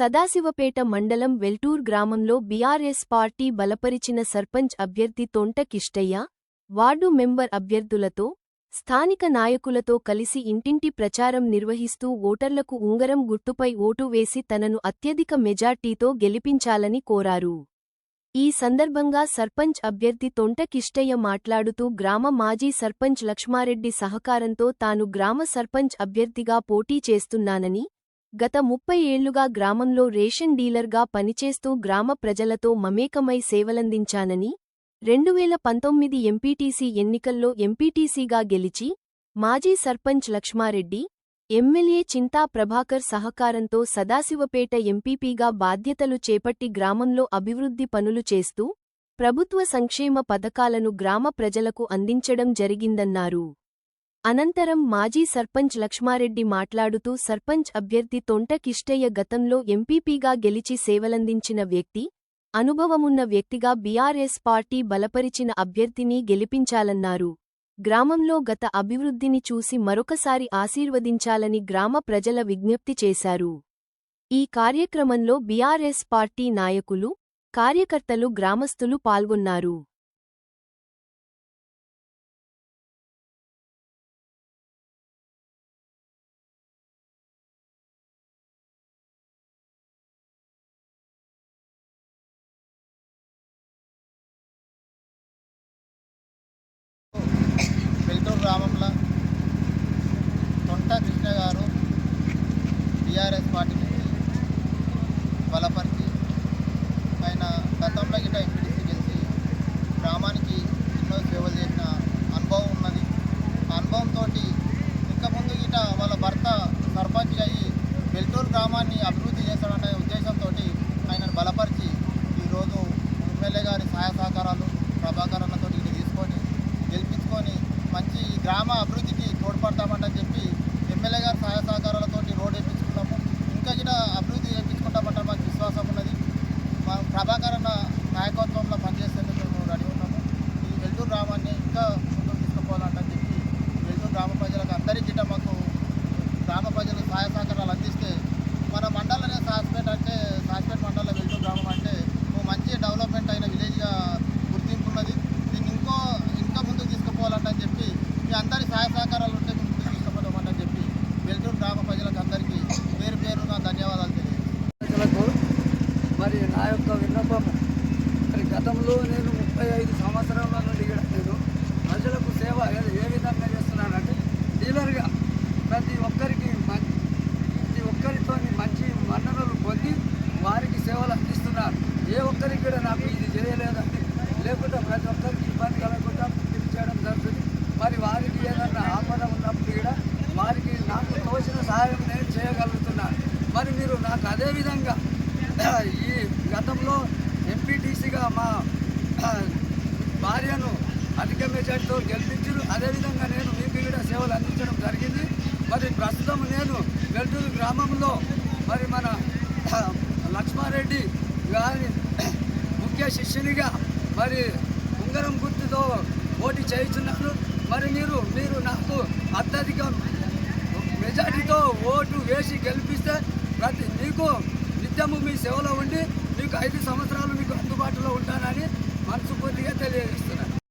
సదాశివపేట మండలం వెల్టూర్ గ్రామంలో BRS party బలపరిచిన సర్పంచ్ అభ్యర్థి తొంట కిష్టయ్య వార్డు మెంబర్ అభ్యర్థులతో స్థానిక నాయకులతో కలిసి ఇంటింటి ప్రచారం నిర్వహిస్తూ ఓటర్లకు ఉంగరం గుర్తుపై ఓటు వేసి తనను అత్యధిక మెజార్టీతో గెలిపించాలని కోరారు. ఈ సందర్భంగా సర్పంచ్ అభ్యర్థి తొంట కిష్టయ్య మాట్లాడుతూ గ్రామ మాజీ సర్పంచ్ లక్ష్మారెడ్డి సహకారంతో తాను గ్రామ సర్పంచ్ అభ్యర్థిగా పోటీ చేస్తున్నానని గత ముప్పై ఏళ్ళుగా గ్రామంలో రేషన్ డీలర్గా పనిచేస్తూ గ్రామ ప్రజలతో మమేకమై సేవలందించానని రెండువేల పంతొమ్మిది ఎంపీటీసీ ఎన్నికల్లో ఎంపీటీసీగా గెలిచి మాజీ సర్పంచ్ లక్ష్మారెడ్డి ఎమ్మెల్యే చింతా ప్రభాకర్ సహకారంతో సదాశివపేట ఎంపీపీగా బాధ్యతలు చేపట్టి గ్రామంలో అభివృద్ధి పనులు చేస్తూ ప్రభుత్వ సంక్షేమ పథకాలను గ్రామ ప్రజలకు అందించడం జరిగిందన్నారు. అనంతరం మాజీ సర్పంచ్ లక్ష్మారెడ్డి మాట్లాడుతూ సర్పంచ్ అభ్యర్థి తొంట కిష్టయ్య గతంలో ఎంపీపీగా గెలిచి సేవలందించిన వ్యక్తి అనుభవమున్న వ్యక్తిగా బీఆర్ఎస్ పార్టీ బలపరిచిన అభ్యర్థిని గెలిపించాలన్నారు. గ్రామంలో గత అభివృద్ధిని చూసి మరొకసారి ఆశీర్వదించాలని గ్రామ ప్రజల విజ్ఞప్తి చేశారు. ఈ కార్యక్రమంలో బీఆర్ఎస్ పార్టీ నాయకులు కార్యకర్తలు గ్రామస్తులు పాల్గొన్నారు. తొంట కృష్ణ గారు టీఆర్ఎస్ పార్టీని బలపరిచి ఆయన గతంలో గిట్ట ఎంపీటీసీ గెలిచి గ్రామానికి ఎన్నో సేవలు చేసిన అనుభవం ఉన్నది. ఆ అనుభవంతో ఇంకా ముందు గిట వాళ్ళ భర్త సర్పంచ్ అయ్యి వెల్టూరు గ్రామాన్ని అభివృద్ధి చేస్తాడనే ఉద్దేశంతో ఆయనను బలపరిచి ఈరోజు ఎమ్మెల్యే గారి సహాయ సహకారాలు ప్రభాకరణతో తీసుకొని గెలిపించుకొని మంచి గ్రామ అభివృద్ధికి తోడ్పడతామని చెప్పి ఎమ్మెల్యే గారి సహాయ సహకారాలతో రోడ్ వేయించుకున్నాము ఇంకా కూడా అభివృద్ధి చేయించుకుంటామంటే మాకు విశ్వాసం ఉన్నది మా ప్రభాకర్ అన్న నాయకత్వంలో పనిచేసేందుకు మేము రెడీ ఉన్నాము ఈ వెల్టూరు గ్రామాన్ని ఇంకా ముందుకు తీసుకుపోవాలంటని చెప్పి వెల్టూరు గ్రామ ప్రజలకు అందరికీ గిట్ట మాకు గ్రామ ప్రజలు సహాయ సహకారాలు అందిస్తే మన మండలనే సాస్పేట అంటే సాస్పేట మండలం వెల్టూరు గ్రామం అంటే ఓ మంచి డెవలప్మెంట్ అయిన విలేజ్గా గుర్తింపు ఉన్నది దీన్ని ఇంకో ఇంకా ముందుకు తీసుకుపోవాలంటని చెప్పి మీ అందరి సహాయ సహకారాలు ఉంటే మేము ముందుకు తీసుకుపోతామని చెప్పి వెల్టూరు గ్రామ ప్రజలకు అందరికీ పేరు పేరు నా ధన్యవాదాలు తెలియజేస్తాను ప్రజలకు మరి నా యొక్క విన్నపం మరి గతంలో నేను ముప్పై ఐదు సంవత్సరాల నాకు అదేవిధంగా ఈ గతంలో ఎంపీటీసీగా మా భార్యను అధిక మెజార్టీతో గెలిపించారు. అదేవిధంగా నేను మీకు కూడా సేవలు అందించడం జరిగింది. మరి ప్రస్తుతం నేను వెల్టూరు గ్రామంలో మరి మన లక్ష్మారెడ్డి గారి ముఖ్య శిష్యునిగా మరి ఉంగరం గుర్తుతో పోటీ చేయించున్నాను. మరి మీరు మీరు నాకు అత్యధిక మెజార్టీతో ఓటు వేసి గెలిపిస్తే ప్రతి నిత్యము మీ సేవలో ఉండి మీకు ఐదు సంవత్సరాలు మీకు అందుబాటులో ఉంటానని మనసుపూర్తిగా తెలియజేస్తున్నాను.